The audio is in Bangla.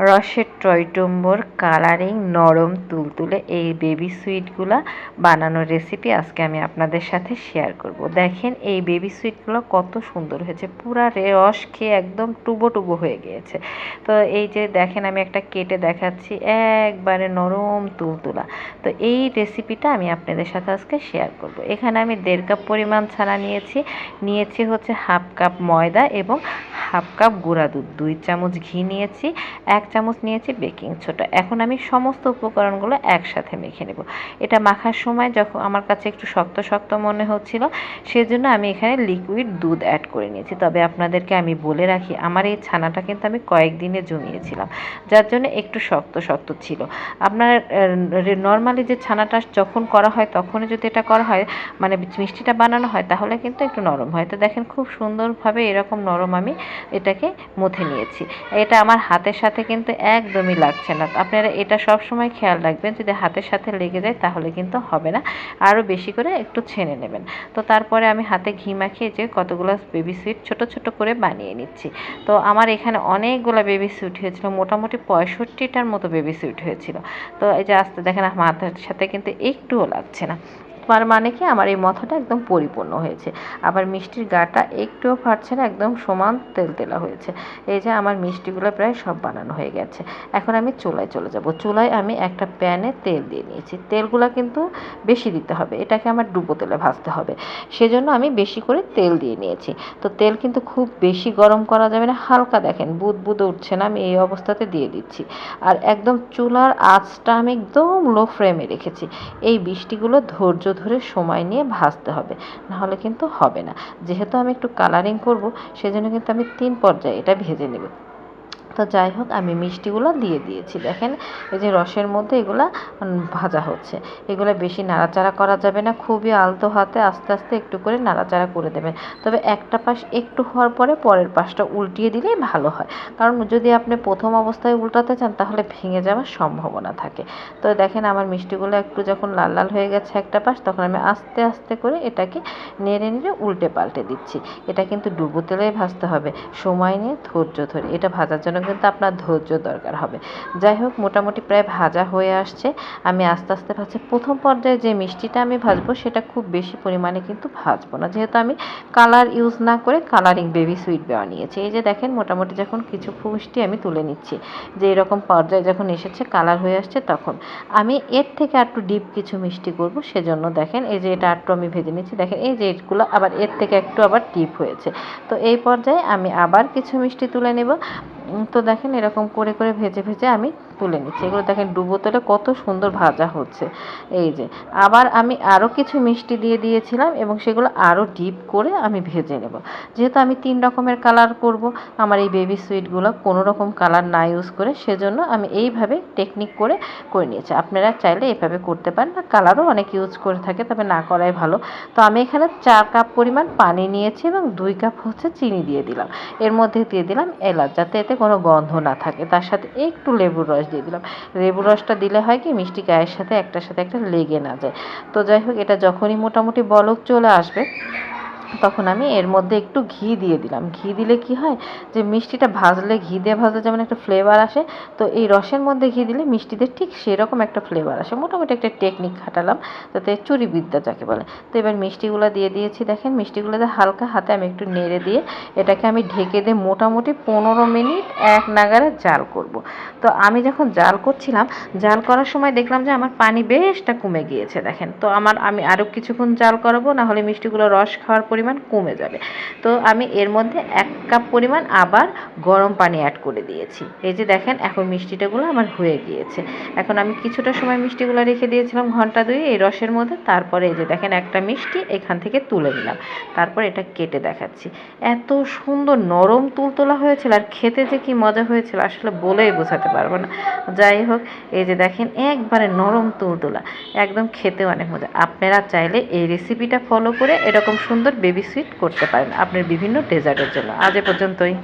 রসের টয়টম্বর কালারিং, নরম, তুলতুলে এই বেবি সুইটগুলা বানানোর রেসিপি আজকে আমি আপনাদের সাথে শেয়ার করব। দেখেন এই বেবি সুইটগুলো কত সুন্দর হয়েছে, পুরা রস খেয়ে একদম টুবো টুবো হয়ে গিয়েছে। তো এই যে দেখেন আমি একটা কেটে দেখাচ্ছি, একবারে নরম তুলতুলা। তো এই রেসিপিটা আমি আপনাদের সাথে আজকে শেয়ার করব। এখানে আমি দেড় কাপ পরিমাণ ছানা নিয়েছি। নিয়েছি হচ্ছে হাফ কাপ ময়দা এবং হাফ কাপ গুঁড়া দুধ, দুই চামচ ঘি নিয়েছি, এক চামচ নিয়েছি বেকিং ছোটা এখন আমি সমস্ত উপকরণগুলো একসাথে মেখে নেব। এটা মাখার সময় যখন আমার কাছে একটু শক্ত শক্ত মনে হচ্ছিল, সেজন্য আমি এখানে লিকুইড দুধ অ্যাড করে নিয়েছি। তবে আপনাদেরকে আমি বলে রাখি, আমার এই ছানাটা কিন্তু আমি কয়েকদিনে জমিয়েছিলাম, যার জন্য একটু শক্ত শক্ত ছিল। আপনার নর্মালি যে ছানাটা যখন করা হয়, তখনই যদি এটা করা হয় মানে মিষ্টিটা বানানো হয়, তাহলে কিন্তু একটু নরম হয়। তো দেখেন, খুব সুন্দরভাবে এরকম নরম আমি এটাকে মথে নিয়েছি। এটা আমার হাতের সাথে কিন্তু একদমই লাগছে না। আপনারা এটা সব সময় খেয়াল রাখবেন, যদি হাতের সাথে লেগে যায় তাহলে কিন্তু হবে না। আরও বেশি করে একটু ছেনে নেবেন। তো তারপরে আমি হাতে ঘি মাখিয়ে যে কতগুলো বেবি সুইট ছোট ছোট করে বানিয়ে নিচ্ছি। তো আমার এখানে অনেকগুলো বেবি সুইট হয়েছিল, মোটামুটি পঁয়ষট্টিটার মতো বেবি সুইট হয়েছিল। তো এই যে আস্তে দেখেন মাথার সাথে কিন্তু একটুও লাগছে না। তার মানে কি আমার এই মথাটা একদম পরিপূর্ণ হয়েছে। আবার মিষ্টির গাটা একটুও ফাটছে না, একদম সমান তেলতেলা হয়েছে। এই যে আমার মিষ্টিগুলো প্রায় সব বানানো হয়ে গেছে। এখন আমি চুলায় চলে যাব। চুলায় আমি একটা প্যানে তেল দিয়ে নিয়েছি। তেলগুলো কিন্তু বেশি দিতে হবে। এটাকে আমার ডুবো তেলে ভাজতে হবে। সেজন্য আমি বেশি করে তেল দিয়ে নিয়েছি। তো তেল কিন্তু খুব বেশি গরম করা যাবে না। হালকা দেখেন বুদ বুদ উঠছে না। আমি এই অবস্থাতে দিয়ে দিচ্ছি। আর একদম চুলার আঁচটা আমি একদম লো ফ্লেমে রেখেছি। এই বৃষ্টিগুলো ধৈর্য ধরে সময় নিয়ে ভাজতে হবে, নাহলে কিন্তু হবে না। যেহেতু আমি একটু কালারিং করব, সেজন্য কিন্তু আমি তিন পর্যায়ে এটা ভেজে নেব। তো যাই হোক, আমি মিষ্টিগুলো দিয়ে দিয়েছি। দেখেন, এই যে রসের মধ্যে এগুলা ভাজা হচ্ছে। এগুলো বেশি নাড়াচাড়া করা যাবে না, খুবই আলতো হাতে আস্তে আস্তে একটু করে নাড়াচাড়া করে দেবেন। তবে একটা পাশ একটু হওয়ার পরে পরের পাশটা উল্টিয়ে দিলেই ভালো হয়। কারণ যদি আপনি প্রথম অবস্থায় উল্টাতে চান, তাহলে ভেঙে যাওয়ার সম্ভাবনা থাকে। তো দেখেন, আমার মিষ্টিগুলো একটু যখন লাল লাল হয়ে গেছে একটা পাশ, তখন আমি আস্তে আস্তে করে এটাকে নেড়ে নেড়ে উল্টে পাল্টে দিচ্ছি। এটা কিন্তু ডুবো তেলেই ভাজতে হবে। সময় নিয়ে ধৈর্য ধরে। এটা ভাজার জন্য কিন্তু আপনার ধৈর্য দরকার হবে। যাই হোক, মোটামুটি প্রায় ভাজা হয়ে আসছে। আমি আস্তে আস্তে ভাজছি। প্রথম পর্যায়ে যে মিষ্টিটা আমি ভাজবো, সেটা খুব বেশি পরিমাণে কিন্তু ভাজবো না। যেহেতু আমি কালার ইউজ না করে কালারিং বেবি সুইট বেওয়া নিয়েছি। এই যে দেখেন, মোটামুটি যখন কিছু মিষ্টি আমি তুলে নিচ্ছি, যে এরকম পর্যায়ে যখন এসেছে, কালার হয়ে আসছে তখন। আমি এর থেকে একটু ডিপ কিছু মিষ্টি করব, সেজন্য দেখেন, এই যে এটা একটু আমি ভেজে নিচ্ছি। দেখেন, এই যে এগুলো আবার এর থেকে একটু আবার ডিপ হয়েছে। তো এই পর্যায়ে আমি আবার কিছু মিষ্টি তুলে নেব। তো দেখেন এরকম করে করে ভেজে ভেজে আমি তুলে নিচ্ছি। এগুলো দেখেন, ডুবো তেলে কত সুন্দর ভাজা হচ্ছে। এই যে, আবার আমি আরও কিছু মিষ্টি দিয়ে দিয়েছিলাম এবং সেগুলো আরও ডিপ করে আমি ভেজে নেব। যেহেতু আমি তিন রকমের কালার করব, আমার এই বেবি সুইটগুলো কোনো রকম কালার না ইউজ করে সেজন্য আমি এইভাবে টেকনিক করে করে নিয়েছি। আপনারা চাইলে এভাবে করতে পারেন না কালারও অনেক ইউজ করে থাকে, তবে না করাই ভালো। তো আমি এখানে চার কাপ পরিমাণ পানি নিয়েছি এবং দুই কাপ হচ্ছে চিনি দিয়ে দিলাম। এর মধ্যে দিয়ে দিলাম এলাচ, যাতে এতে কোনো গন্ধ না থাকে। তার সাথে একটু লেবুর রস দিয়ে দিলাম। লেবু রসটা দিলে হয় কি, মিষ্টি গায়ের সাথে একটার সাথে একটা লেগে না যায়। তো যাই হোক, এটা যখনই মোটামুটি বলক চলে আসবে তখন আমি এর মধ্যে একটু ঘি দিয়ে দিলাম। ঘি দিলে কি হয় যে, মিষ্টিটা ভাজলে, ঘি দিয়ে ভাজলে যেমন একটা ফ্লেভার আসে, তো এই রসের মধ্যে ঘি দিলে মিষ্টিতে ঠিক সেরকম একটা ফ্লেভার আসে। মোটামুটি একটা টেকনিক খাটালাম, তাতে চুরি বিদ্যা যাকে বলে। তো এবার মিষ্টিগুলো দিয়ে দিয়েছি, দেখেন মিষ্টিগুলোতে হালকা হাতে আমি একটু নেড়ে দিয়ে এটাকে আমি ঢেকে দিয়ে মোটামুটি পনেরো মিনিট এক নাগারে জাল করব। তো আমি যখন জাল করছিলাম, জাল করার সময় দেখলাম যে, আমার পানি বেশটা কমে গিয়েছে, দেখেন। তো আমার, আমি আরও কিছুক্ষণ জাল করাবো না হলে মিষ্টিগুলো রস খাওয়ার পরিমাণ কমে যাবে। তো আমি এর মধ্যে এক কাপ পরিমাণ আবার গরম পানি অ্যাড করে দিয়েছি। এই যে দেখেন, এখন মিষ্টিটাগুলো আমার হয়ে গিয়েছে। এখন আমি কিছুটা সময় মিষ্টিগুলো রেখে দিয়েছিলাম ঘণ্টা দুই এই রসের মধ্যে। তারপরে এই যে দেখেন, একটা মিষ্টি এখান থেকে তুলে নিলাম। তারপর এটা কেটে দেখাচ্ছি। এত সুন্দর নরম তুলতোলা হয়েছিল আর খেতে যে কি মজা হয়েছিল আসলে বলেই বোঝাতে পারব না। যাই হোক, এই যে দেখেন, একবারে নরম তুলতোলা একদম খেতে অনেক মজা। আপনারা চাইলে এই রেসিপিটা ফলো করে এরকম সুন্দর বেবি সুইট করতে পারেন। আপনার বিভিন্ন ডেজার্টের জন্য। আজ এ পর্যন্তই।